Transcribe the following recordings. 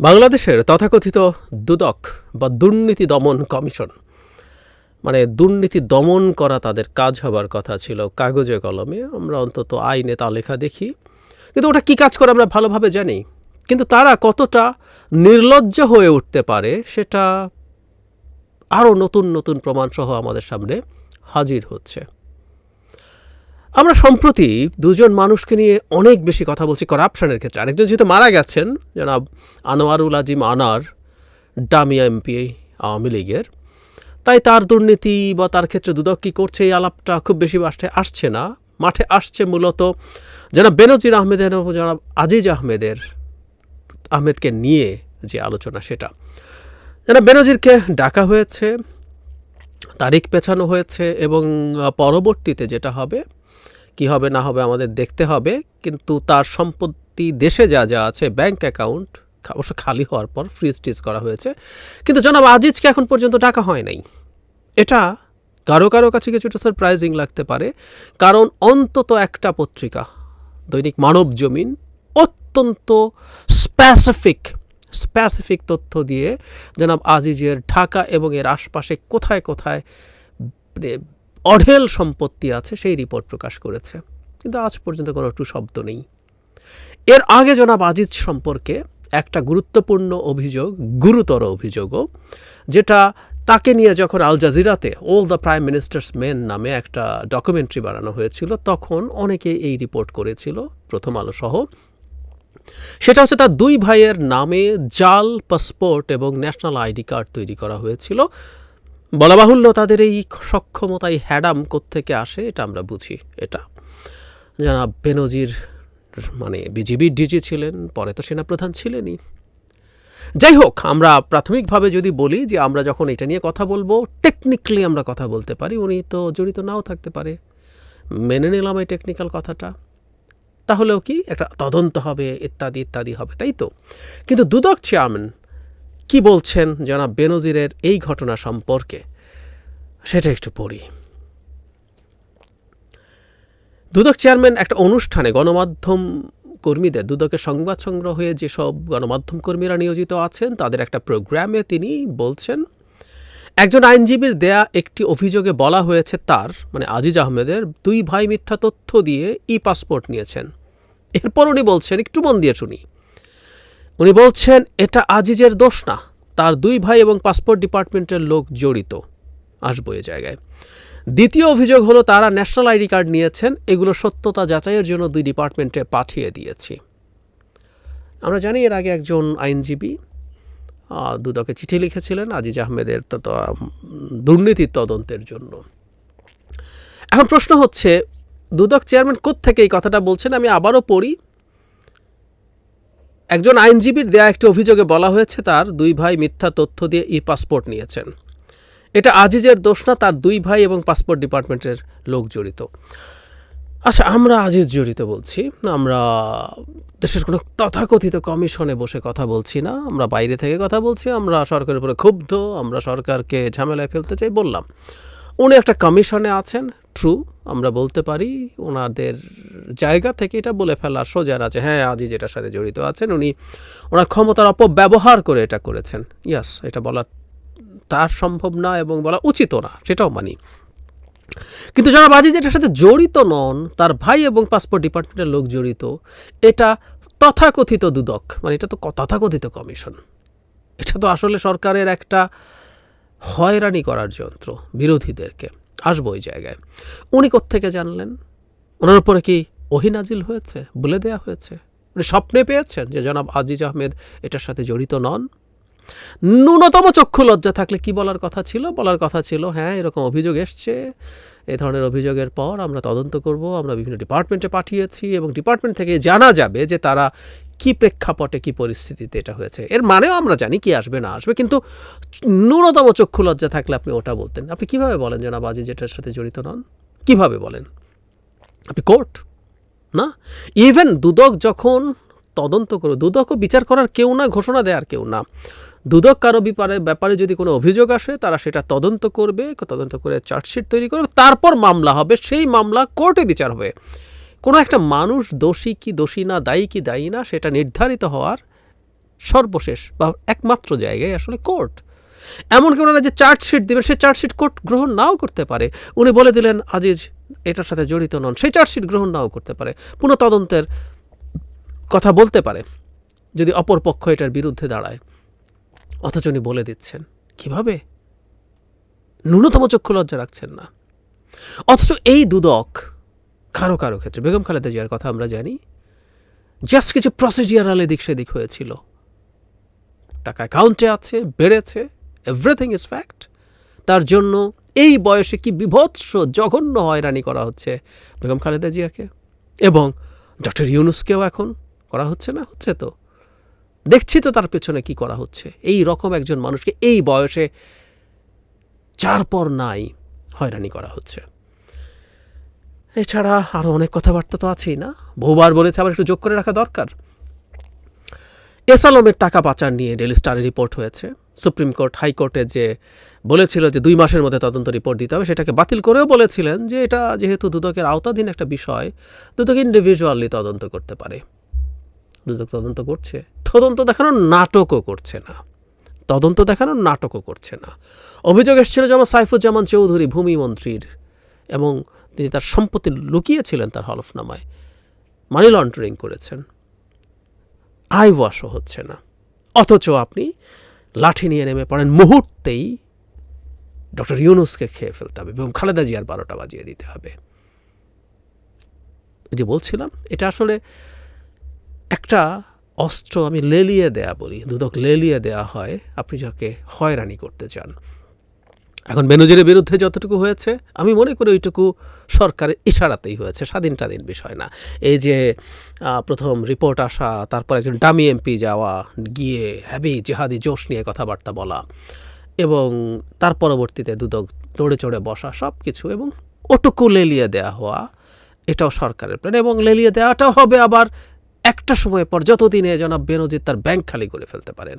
বাংলাদেশের তথাকথিত দুদক বা দুর্নীতি দমন কমিশন। মানে দুর্নীতি দমন করা তাদের কাজ হবার কথা ছিল কাগজে কলমে। আমরা অন্তত আইনে তা লেখা দেখি। কিন্তু ওটা কী কাজ করে আমরা ভালোভাবে জানি। কিন্তু তারা কতটা নির্লজ্জ হয়ে উঠতে পারে সেটা আরও নতুন নতুন প্রমাণসহ আমাদের সামনে হাজির হচ্ছে। আমরা সম্প্রতি দুজন মানুষকে নিয়ে অনেক বেশি কথা বলছি করাপশনের ক্ষেত্রে। আরেকজন যেহেতু মারা গেছেন, জনাব আনোয়ারুল আজিম আনার ডামিয়া এমপি, আওয়ামী লীগের। তাই তার দুর্নীতি বা তার ক্ষেত্রে দুদক কী করছে এই আলাপটা খুব বেশি মাঠে আসছে না। মাঠে আসছে মূলত জনাব বেনজির আহমেদের জনাব আজিজ আহমেদের, আহমেদকে নিয়ে যে আলোচনা সেটা। জনাব বেনজিরকে ডাকা হয়েছে, তারিখ পেছানো হয়েছে এবং পরবর্তীতে যেটা হবে কি হবে না হবে আমাদের দেখতে হবে, কিন্তু তার সম্পত্তি দেশে যা যা আছে ব্যাংক অ্যাকাউন্ট অবশ্য খালি হওয়ার পর ফ্রিজ টিজ করা হয়েছে। কিন্তু জনাব আজিজকে এখন পর্যন্ত টাকা হয় নাই। এটা কারও কারও কাছে কিছুটা সারপ্রাইজিং লাগতে পারে, কারণ অন্তত একটা পত্রিকা, দৈনিক মানব জমিন, অত্যন্ত স্প্যাসিফিক স্প্যাসিফিক তথ্য দিয়ে জনাব আজিজের ঢাকা এবং এর আশপাশে কোথায় কোথায় মানে অঢেল সম্পত্তি আছে, সেই রিপোর্ট প্রকাশ করেছে। কিন্তু আজ পর্যন্ত কোনো একটু শব্দ নেই। এর আগে জনাব আজিজ সম্পর্কে একটা গুরুত্বপূর্ণ অভিযোগ, গুরুতর অভিযোগও, যেটা তাকে নিয়ে যখন আল জাজিরাতে all the prime minister's men নামে একটা ডকুমেন্টারি বানানো হয়েছিল, তখন অনেকে এই রিপোর্ট করেছিল, প্রথম আলো সহ। সেটা হচ্ছে তার দুই ভাইয়ের নামে জাল পাসপোর্ট এবং ন্যাশনাল আইডি কার্ড তৈরি করা হয়েছিল। বলা বাহুল্য তাদের এই সক্ষমতা এই হ্যাডাম থেকে আসে, এটা আমরা বুঝি, এটা। জানাব বেনজির মানে বিজিবির ডিজি ছিলেন, পরে তো সেনাপ্রধান ছিলেনই। যাই হোক, আমরা প্রাথমিকভাবে যদি বলি যে আমরা যখন এটা নিয়ে কথা বলব টেকনিক্যালি আমরা কথা বলতে পারি, উনি তো জড়িত নাও থাকতে পারে। মেনে নিলাম এই টেকনিক্যাল কথাটা। তাহলেও কি একটা তদন্ত হবে, ইত্যাদি ইত্যাদি হবে, তাই তো? কিন্তু দুদক চেয়ারম্যান কি বলছেন জনাব বেনজিরের এই ঘটনা সম্পর্কে? সেটা একটু পড়ি। দুদক চেয়ারম্যান একটা অনুষ্ঠানে গণমাধ্যম কর্মীদের দুদকের সংবাদ সংগ্রহে যেসব গণমাধ্যম কর্মীরা নিয়োজিত আছেন, তাদের একটা প্রোগ্রামে তিনি বলছেন, একজন আইনজীবীর দেয়া একটি অভিযোগে বলা হয়েছে তার মানে আজিজ আহমেদের, দুই ভাই মিথ্যা তথ্য দিয়ে ই পাসপোর্ট নিয়েছেন। এরপর উনি বলছেন, একটু মন দিয়ে শুনি। উনি বলছেন, এটা আজিজের দোষ না। তার দুই ভাই এবং পাসপোর্ট ডিপার্টমেন্টের লোক জড়িত। আসব এ জায়গায়। দ্বিতীয় অভিযোগ হলো, তারা ন্যাশনাল আইডি কার্ড নিয়েছেন। এগুলো সত্যতা যাচাইয়ের জন্য দুই ডিপার্টমেন্টে পাঠিয়ে দিয়েছি। আমরা জানি এর আগে একজন আইনজীবী দুদকে চিঠি লিখেছিলেন আজিজ আহমেদের দুর্নীতির তদন্তের জন্য। এখন প্রশ্ন হচ্ছে, দুদক চেয়ারম্যান থেকে এই কথাটা বলছেন? আমি আবারও পড়ি। একজন আইনজীবীর দেয়া একটি অভিযোগে বলা হয়েছে, তার দুই ভাই মিথ্যা তথ্য দিয়ে ই পাসপোর্ট নিয়েছেন। এটা আজিজের দোষ না, তার দুই ভাই এবং পাসপোর্ট ডিপার্টমেন্টের লোক জড়িত। আচ্ছা আমরা আজিজ জড়িত বলছি, আমরা দেশের কোনো তথাকথিত কমিশনে বসে কথা বলছি না, আমরা বাইরে থেকে কথা বলছি, আমরা সরকারের উপরে ক্ষুব্ধ, আমরা সরকারকে ঝামেলায় ফেলতে চাই বললাম। উনি একটা কমিশনে আছেন ট্রু আমরা বলতে পারি ওনাদের জায়গা থেকে এটা বলে ফেলা সোজা যে হ্যাঁ আজি যেটার সাথে জড়িত আছেন। উনি ওনার ক্ষমতার অপব্যবহার করে এটা করেছেন। ইয়াস, এটা বলা তার সম্ভব না এবং বলা উচিতও না, সেটাও মানি। কিন্তু যারা বাজি যেটার সাথে জড়িত নন, তার ভাই এবং পাসপোর্ট ডিপার্টমেন্টের লোক জড়িত। এটা তথাকথিত দুদক মানে এটা তো তথাকথিত কমিশন। এটা তো আসলে সরকারের একটা হয়রানি করার যন্ত্র বিরোধীদেরকে। আসব ওই জায়গায়। উনি কোত্থেকে জানলেন? ওনার উপরে কি ওহিনাজিল হয়েছে? বলে দেয়া হয়েছে? উনি স্বপ্নে পেয়েছেন যে জনাব আজিজ আহমেদ এটার সাথে জড়িত নন? ন্যূনতম চক্ষু লজ্জা থাকলে কি বলার কথা ছিল? বলার কথা ছিল হ্যাঁ এরকম অভিযোগ এসছে। এ ধরনের অভিযোগের পর আমরা তদন্ত করব, আমরা বিভিন্ন ডিপার্টমেন্টে পাঠিয়েছি এবং ডিপার্টমেন্ট থেকে জানা যাবে যে তারা কি প্রেক্ষাপটে কি পরিস্থিতিতে এটা হয়েছে? এর মানেও আমরা জানি কি আসবে, না আসবে, কিন্তু ন্যূনতম চক্ষু লজ্জা থাকলে আপনি ওটা বলতেন। আপনি কীভাবে বলেন জনাব আজি যেটার সাথে জড়িত নন? কীভাবে বলেন? আপনি কোর্ট, না? ইভেন দুদক যখন তদন্ত করবে দুদকও বিচার করার কেউ না, ঘোষণা দেওয়ার কেউ না। দুদক কারও ব্যাপারে ব্যাপারে যদি কোনো অভিযোগ আসে, তারা সেটা তদন্ত করবে, তদন্ত করে চার্জশিট তৈরি করবে, তারপর মামলা হবে, সেই মামলা কোর্টে বিচার হবে। কোনো একটা মানুষ দোষী কি দোষী না, দায়ী কি দায়ী না, সেটা নির্ধারিত হওয়ার সর্বশেষ বা একমাত্র জায়গায় আসলে কোর্ট। এমনকি ওনারা যে চার্জশিট দেবেন, সেই চার্জশিট কোর্ট গ্রহণ নাও করতে পারে। উনি বলে দিলেন, আজিজ, এটার সাথে জড়িত নন। সেই চার্জশিট গ্রহণ নাও করতে পারে। পুনঃ তদন্তের কথা বলতে পারে, যদি অপর পক্ষ এটার বিরুদ্ধে দাঁড়ায়। অথচ উনি বলে দিচ্ছেন, কীভাবে? ন্যূনতম চক্ষু লজ্জা রাখছেন না। অথচ এই দুদক কারও কারও ক্ষেত্রে। বেগম খালেদা জিয়ার কথা আমরা জানি। জাস্ট কিছু প্রসিজিয়ারাল এদিক সেদিক হয়েছিল। টাকা অ্যাকাউন্টে আছে, বেড়েছে এভরিথিং ইজ ফ্যাক্ট তার জন্য এই বয়সে কি বিভৎস, জঘন্য হয়রানি করা হচ্ছে বেগম খালেদা জিয়াকে? এবং ডক্টর ইউনুসকেও এখন করা হচ্ছে না? হচ্ছে তো। দেখছি তো তার পেছনে কি করা হচ্ছে। এই রকম একজন মানুষকে এই বয়সে চার পর নাই হয়রানি করা হচ্ছে। এছাড়া আরও অনেক কথাবার্তা তো আছেই, না? বহুবার বলেছে আবার একটু যোগ করে রাখা দরকার। এস আলমের টাকা পাচার নিয়ে ডেলি স্টারে রিপোর্ট হয়েছে। সুপ্রিম কোর্ট হাইকোর্টে যে বলেছিল যে দুই মাসের মধ্যে তদন্ত রিপোর্ট দিতে হবে, সেটাকে বাতিল করেও বলেছিলেন যে এটা যেহেতু দুদকের আওতাধীন একটা বিষয়, দুদক ইন্ডিভিজুয়ালি তদন্ত করতে পারে। দুদক তদন্ত করছে। তদন্ত দেখানোর নাটকও করছে না। তদন্ত দেখানোর নাটকও করছে না। অভিযোগ এসেছিল যেমন সাইফুজ্জামান চৌধুরী ভূমিমন্ত্রীর এবং তিনি তার সম্পত্তি লুকিয়েছিলেন তার হলফনামায়। মানি লন্ডারিং করেছেন। আয় ওয়াশও হচ্ছে না। অথচ আপনি লাঠি নিয়ে নেমে পড়েন মুহূর্তেই ডক্টর ইউনুসকে খেয়ে ফেলতে হবে এবং খালেদা জিয়ার বারোটা বাজিয়ে দিতে হবে। যে বলছিলাম, এটা আসলে একটা অস্ত্র আমি লেলিয়ে দেয়া বলি, দুদক লেলিয়ে দেয়া হয়, আপনি যাকে হয়রানি করতে চান। এখন বেনজিরের বিরুদ্ধে যতটুকু হয়েছে, আমি মনে করি ওইটুকু সরকারের ইশারাতেই হয়েছে স্বাধীন স্বাধীন বিষয় না। এই যে প্রথম রিপোর্ট আসা, তারপর একজন ডামি এমপি যাওয়া, গিয়ে হ্যাবি জেহাদি জোশ নিয়ে কথাবার্তা বলা এবং তার পরবর্তীতে দুদক নড়ে চড়ে বসা সব কিছু এবং ওটুকু লেলিয়ে দেওয়া হওয়া, এটাও সরকারের প্ল্যান এবং লেলিয়ে দেওয়াটাও হবে আবার একটা সময় পর যতদিনে জনাব বেনজির তার ব্যাংক খালি করে ফেলতে পারেন।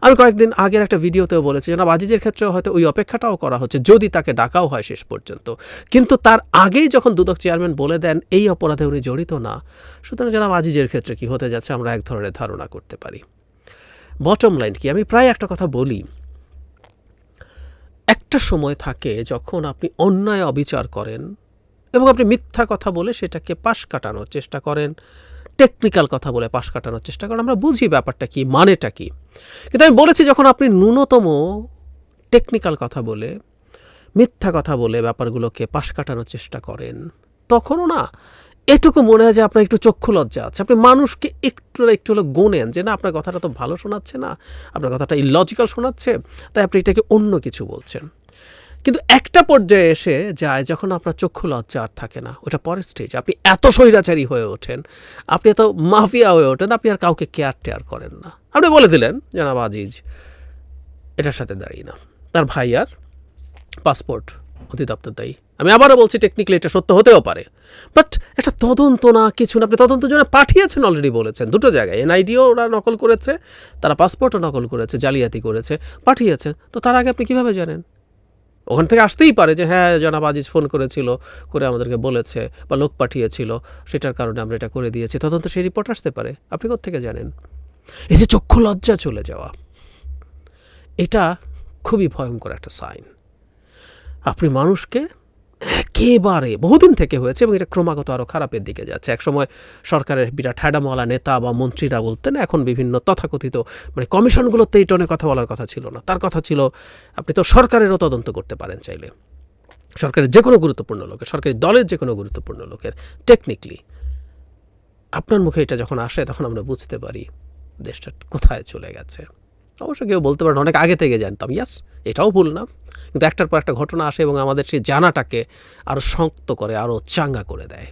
আমি কয়েকদিন আগের একটা ভিডিওতেও বলেছি, জনাব আজিজের ক্ষেত্রে হয়তো ওই অপেক্ষাটাও করা হচ্ছে, যদি তাকে ডাকাও হয় শেষ পর্যন্ত। কিন্তু তার আগেই যখন দুদক চেয়ারম্যান বলে দেন, এই অপরাধে উনি জড়িত না, সুতরাং জনাব আজিজের ক্ষেত্রে কি হতে যাচ্ছে আমরা এক ধরনের ধারণা করতে পারি। বটম লাইন কি, আমি প্রায় একটা কথা বলি। একটা সময় থাকে যখন আপনি অন্যায় অবিচার করেন এবং আপনি মিথ্যা কথা বলে সেটাকে পাশ কাটানোর চেষ্টা করেন। টেকনিক্যাল কথা বলে পাশ কাটানোর চেষ্টা করেন, আমরা বুঝি ব্যাপারটা কি, মানেটা কি। কিন্তু আমি বলেছি যখন আপনি ন্যূনতম টেকনিক্যাল কথা বলে, মিথ্যা কথা বলে ব্যাপারগুলোকে পাশ কাটানোর চেষ্টা করেন, তখনও না, এটুকু মনে হয় যে আপনার একটু চক্ষু লজ্জা আছে। আপনি মানুষকে একটু একটু হলো গোনেন যে, না, আপনার কথাটা তো ভালো শোনাচ্ছে না, আপনার কথাটা ইলজিক্যাল শোনাচ্ছে, তাই আপনি এটাকে অন্য কিছু বলছেন। কিন্তু একটা পর্যায়ে এসে যায় যখন আপনার চক্ষু লজ্জা আর থাকে না। ওটা পরের স্টেজ আপনি এত স্বৈরাচারী হয়ে ওঠেন, আপনি এত মাফিয়া হয়ে ওঠেন, আপনি আর কাউকে কেয়ার টেয়ার করেন না। আপনি বলে দিলেন, জানাব আজিজ, এটার সাথে দাঁড়িয়ে না তার ভাই আর পাসপোর্ট অধিদপ্তর দায়ী। আমি আবারও বলছি টেকনিক্যালি এটা সত্য হতেও পারে। বাট এটা তদন্ত না, কিছু না, আপনি তদন্তের জন্য পাঠিয়েছেন অলরেডি বলেছেন। দুটো জায়গায় এনআইডিও ওরা নকল করেছে, তারা পাসপোর্টও নকল করেছে, জালিয়াতি করেছে, পাঠিয়েছে। তো তার আগে আপনি কীভাবে জানেন? ওখান থেকে আসতেই পারে যে হ্যাঁ জনাব আজিজ ফোন করেছিল, করে আমাদেরকে বলেছে বা লোক পাঠিয়েছিল, সেটার কারণে আমরা এটা করে দিয়েছি। তদন্ত সেই রিপোর্ট আসতে পারে। আপনি থেকে জানেন? এই যে চক্ষু লজ্জা চলে যাওয়া, এটা খুবই ভয়ঙ্কর একটা সাইন। আপনি মানুষকে একেবারে বহুদিন থেকে হয়েছে এবং এটা ক্রমাগত আরও খারাপের দিকে যাচ্ছে। একসময় সরকারের বিরাট হ্যাডামওয়ালা নেতা বা মন্ত্রীরা বলতেন, এখন বিভিন্ন তথাকথিত মানে কমিশনগুলোতে এই টনে কথা বলার কথা ছিল না। তার কথা ছিল, আপনি তো সরকারেরও তদন্ত করতে পারেন চাইলে। সরকারের যে কোনো গুরুত্বপূর্ণ লোকের, সরকারি দলের যে কোনো গুরুত্বপূর্ণ লোকের টেকনিকলি আপনার মুখে এটা যখন আসে, তখন আমরা বুঝতে পারি দেশটা কোথায় চলে গেছে। অবশ্য কেউ বলতে পারেন, অনেক আগে থেকে জানতাম ইয়াস এটাও ভুল না। কিন্তু একটার পর একটা ঘটনা আসে এবং আমাদের সেই জানাটাকে আরও শক্ত করে আরও চাঙ্গা করে দেয়।